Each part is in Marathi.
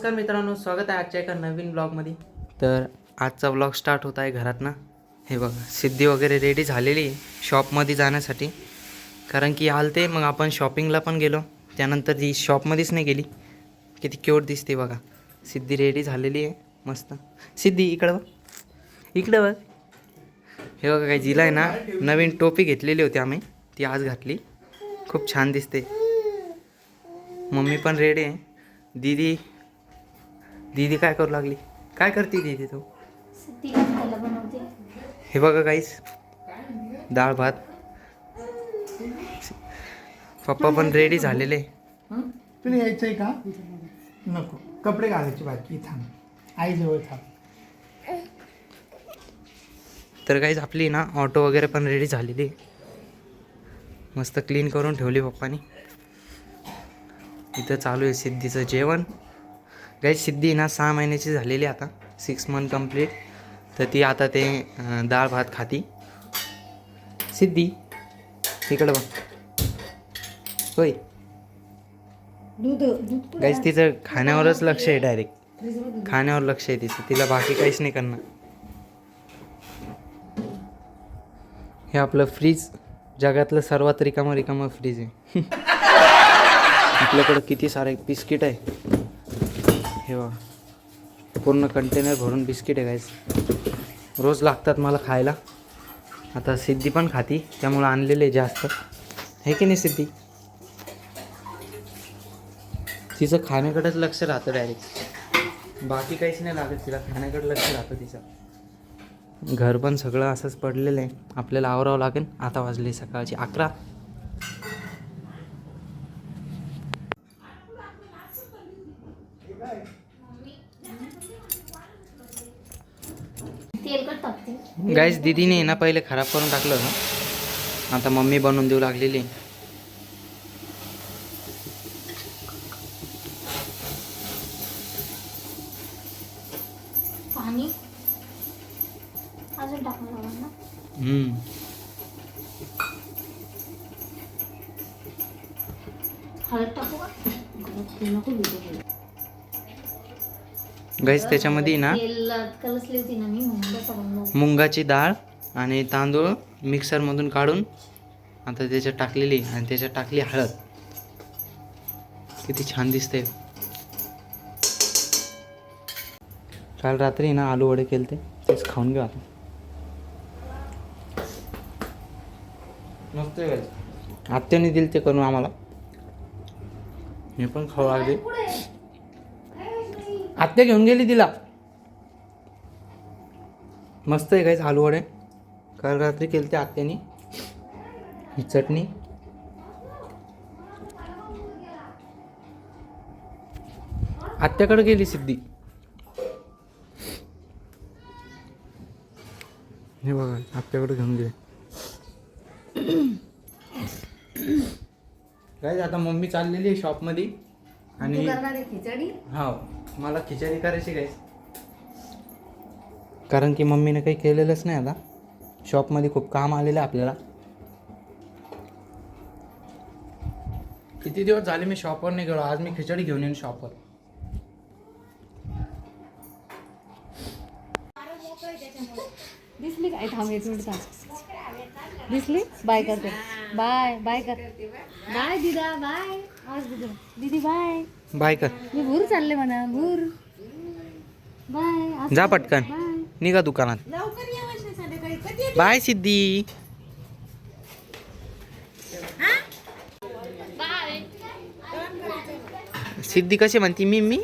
नमस्कार मित्रांनो स्वागत आहे आजच्या एका नवीन ब्लॉगमध्ये तर आजचा ब्लॉग स्टार्ट होत आहे घरात ना. हे बघा सिद्धी वगैरे रेडी झालेली आहे शॉपमध्ये जाण्यासाठी. कारण की आलते मग आपण शॉपिंगला पण गेलो. त्यानंतर ती शॉपमध्येच नाही गेली. किती क्यूट दिसते बघा. सिद्धी रेडी झालेली आहे मस्त. सिद्धी इकडं बघ. इकडं बघ. हे बघा काय जिला आहे ना नवीन टोपी घेतलेली होती आम्ही. ती आज घातली. खूप छान दिसते. मम्मी पण रेडी आहे. दीदी दीदी काय करू लागली? काय करते दीदी तू? तिला खायला बनवते. हे बघा काहीच डाळ भात. पप्पा पण रेडी झालेले. हं? तुला यायचंय का? नको. कपडे घालायचे बाकी. थांब. आई जवळ थांब. तर काहीच आपली ना ऑटो वगैरे पण रेडी झालेली. आहे. मस्त क्लीन करून ठेवली पप्पानी. इथं चालू आहे सिद्धीचं जेवण. काही सिद्धी ना सहा महिन्याची झालेली आता. सिक्स मंथ कंप्लीट तर ती आता ते डाळ भात खाती. सिद्धी इकडं बघ. होय. गाईज तिचं खाण्यावरच लक्ष आहे डायरेक्ट खाण्यावर लक्ष आहे तिचं. तिला बाकी काहीच नाही करणार. हे आपलं फ्रीज जगातलं सर्वात रिकामं रिकामं फ्रीज आहे. आपल्याकडं किती सारे बिस्किट आहे? हे बघा. पूर्ण कंटेनर भरून बिस्किट आहे रोज लागतात मला खायला. आता सिद्धी पण खाती त्यामुळं आणलेले जास्त. आहे की नाही सिद्धी? तिचं खाण्याकडेच लक्ष राहतं डायरेक्ट बाकी काहीच नाही लागत तिला खाण्याकडे लक्ष राहतं तिचं. घर पण सगळं असंच पडलेलं आहे. आपल्याला आवरावं लागेल. आता वाजले सकाळची अकरा. गाईस दिदीने ना पहिले खराब करून टाकलं आता मम्मी बनवून देऊ लागलेली. हळद टाकू का? गाईस त्याच्यामध्ये ना. मुंगाची डाळ आणि तांदूळ मिक्सरमधून काढून आता त्याच्यात टाकलेली आणि त्याच्यात टाकली हळद. किती छान दिसते काल रात्री ना आलू वडे केलते. तेच खाऊन घेऊ आता मस्त आत्याने दिले ते करून आम्हाला. मी पण खाऊ लागले. आत्या घेऊन गेली तिला. मस्त आहे काहीच आलू वडे काल रात्री केलते आत्यानी. ही चटणी. आत्याकडे गेली सिद्धी. हे बघा आत्याकडे घेऊन गेले. काय आता मम्मी चाललेली आहे शॉपमध्ये आणि खिचडी? हा. मला खिचडी करायची काय कारण की मम्मीने काही केलेलंच नाही आता. शॉपमध्ये खूप काम आलेलं आहे आपल्याला. किती दिवस झाले मी शॉपवर नाही गेलो? आज मी खिचडी घेऊन येईन शॉपवर दिसली काय? थांब एक मिनिट थांब. दिसली? बाय करते. बाय बाय कर. बाय दिदा. बाय आज दिदा. दीदी बाय बाय कर. मी भूर चालले म्हणा भूर. बाय जा पटकन. निघा दुकानात. बाय सिद्धी. बाय सिद्धी कशी म्हणती? मी मी?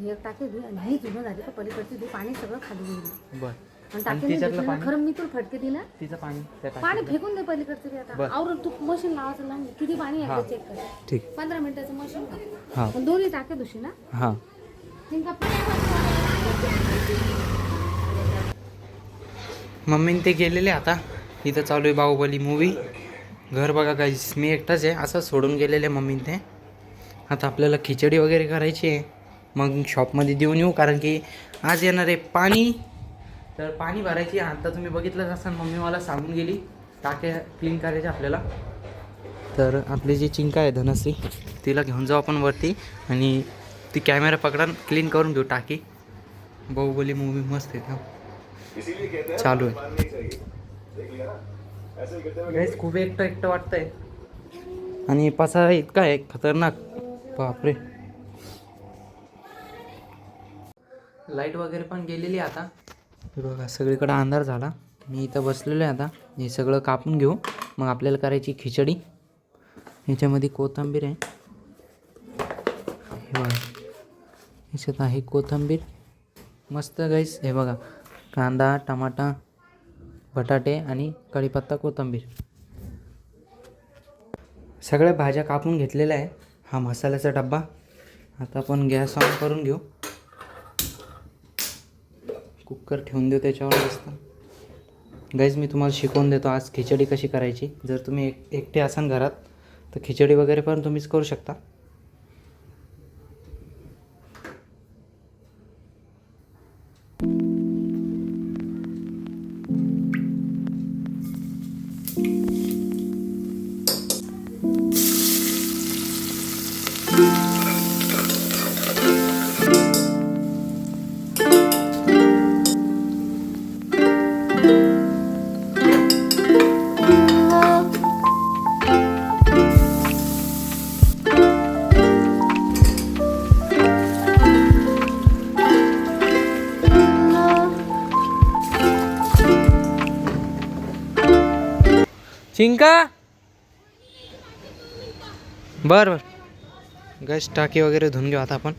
हे एक टाके ही झाली. का पलीकडची दे पाणी सगळं खाली गेली. बर. आणि पाणी? खरं मी तुला फटके दिला. तिचं पाणी त्या पाणी. फेकून दे पलीकडचं ते आता. बरं. आवरून तू मशीन लावायचं लावून किती पाणी. आहे चेक कर. ठीक. पंधरा मिनिटाचं मशीन हा. पण दोन्ही टाके दुशी ना. हा. मम्मीने ते गेलेले आता. इथं चालू आहे बाहुबली मूवी घर बघा काही मी एकटाच आहे. असं सोडून गेलेले मम्मीने ते. आता आपल्याला खिचडी वगैरे करायची आहे. मग शॉपमध्ये देऊन येऊ कारण की आज येणार आहे पाणी. तर पाणी भरायची आता तुम्ही बघितलंच असाल मम्मी मला सांगून गेली. टाक्या क्लीन करायच्या आपल्याला. तर आपली जी चिंका आहे धनश्री तिला घेऊन जाऊ आपण वरती आणि ती कॅमेरा पकडा क्लीन करून घेऊ टाकी. बाहुबली मूवी मस्त आहे ना. चालू आहे. खूप एकटं एकटं वाटतंय. आणि पसारा इतका आहे खतरनाक. बापरे. लाइट वगैरे पण गेलेली आता. हे बघा सगळीकडं अंधार झाला. मी इथं बसलेलो आहे आता. हे सगळं कापून घेऊ. मग आपल्याला करायची खिचडी. ह्याच्यामध्ये कोथिंबीर आहे. हे बघा. ह्याच्यात आहे कोथिंबीर. मस्त गाईस हे बघा. कांदा टमाटा बटाटे आणि कढीपत्ता कोथिंबीर. सगळ्या भाज्या कापून घेतलेल्या आहे. हा मसाल्याचा डब्बा. आता आपण गॅस ऑन करून घेऊ. कुकर ठेवून देऊ त्याच्यावर मस्त. गाईज मी तुम्हाला शिकवून देतो आज खिचडी कशी करायची. जर तुम्ही एक एकटे असाल घरात तर खिचडी वगैरे पण तुम्हीच करू शकता. चिंका? बर बर. गॅस टाकी वगैरे धुवून घेऊ आता आपण.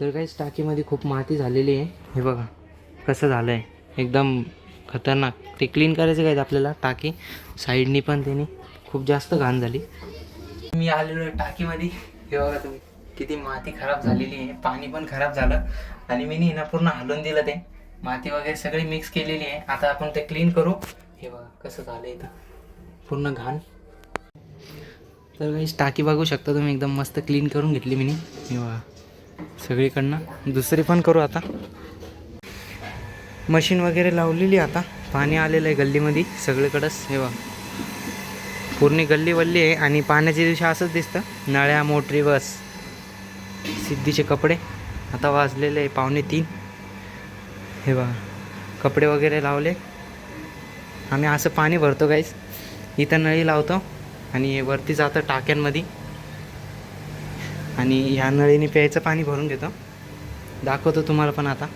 तर गॅस टाकीमध्ये खूप माती झालेली आहे. हे बघा कसं झालं आहे एकदम खतरनाक. ते क्लीन करायचं काय आपल्याला टाकी. साईडनी पण त्यांनी खूप जास्त घाण झाली. मी आलेलो आहे टाकीमध्ये. हे बघा तुम्ही किती माती खराब झालेली आहे. पाणी पण खराब झालं. आणि मी ना पूर्ण हलवून दिलं ते. माती वगैरे सगळी मिक्स केलेली आहे. आता आपण ते क्लीन करू. हे बघा कसं झालं इथं. पूर्ण घाण. तर काही टाकी बघू शकता तुम्ही एकदम मस्त क्लीन करून घेतली मी हे बघा सगळीकडनं. दुसरी पण करू आता. मशीन वगैरे लावलेली आता. पाणी आलेलं आहे गल्लीमध्ये सगळीकडंच. हे बघा. पूर्ण गल्ली वल्ली आहे आणि पाण्याच्या दिवशी असंच दिसतं. नळ्या मोटरी बस. सिद्धीचे कपडे. आता वाजलेले आहे पावणे तीन. हे बघा कपडे वगैरे लावले. आम्ही असं पाणी भरतो काहीच इथं नळी लावतो आणि वरती जातं टाक्यांमध्ये. आणि ह्या नळीने प्यायचं पाणी भरून घेतो. दाखवतो तुम्हाला पण आता.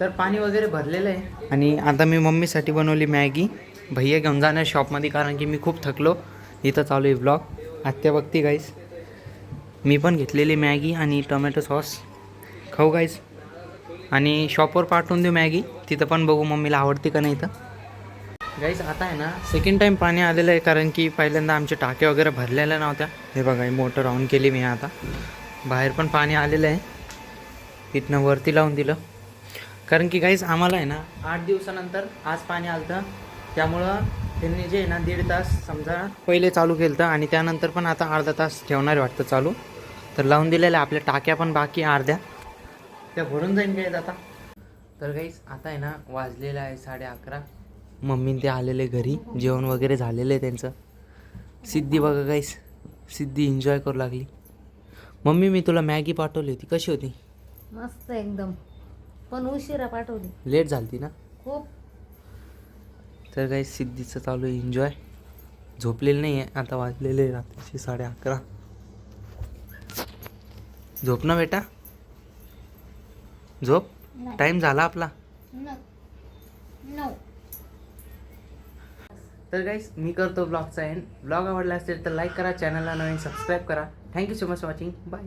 तर पाणी वगैरे भरलेलं आहे. आणि आता मी मम्मीसाठी बनवली मॅगी. भैया घेऊन जाणार शॉपमध्ये कारण की मी खूप थकलो. इथं चालू आहे ब्लॉग आत्या बघती गाईस मी पण घेतलेली मॅगी आणि टोमॅटो सॉस खाऊ गाईस आणि शॉपवर पाठवून देऊ मॅगी. तिथं पण बघू मम्मीला आवडते का नाही इथं. गाईज आता आहे ना सेकंड टाईम पाणी आलेलं आहे कारण की पहिल्यांदा आमच्या टाक्या वगैरे भरलेल्या नव्हत्या. हे बघा मोटर ऑन केली मी आता. बाहेर पण पाणी आलेलं आहे. तिथनं वरती लावून दिलं. कारण की गाईज आम्हाला आहे ना आठ दिवसानंतर आज पाणी आलं त्यामुळं त्यांनी जे आहे ना दीड तास समजा पहिले चालू केलं होतं आणि त्यानंतर पण आता अर्धा तास ठेवणार आहे वाटतं चालू. तर लावून दिलेल्या आपल्या टाक्या पण बाकी अर्ध्या. त्या भरून जाईन गाईज आता. तर गाईज आता आहे ना वाजलेलं आहे साडे अकरा. मम्मी ते आलेले घरी. जेवण वगैरे झालेलं आहे त्यांचं. सिद्धी बघा गाईस सिद्धी एन्जॉय करू लागली. मम्मी मी तुला मॅगी पाठवली होती. कशी होती? मस्त एकदम. पण उशिरा पाठवली. लेट झाली ना? खूप. तर काही सिद्धीचं चालू आहे. एन्जॉय झोपलेलं नाही आहे आता वाजलेले रात्रीचे साडे अकरा. झोप ना बेटा. झोप. टाईम झाला आपला. तर गाईस मी करतो ब्लॉगचा एंड ब्लॉग आवडला असेल तर लाईक करा चॅनलला नवीन सबस्क्राईब करा. Thank you so much watching bye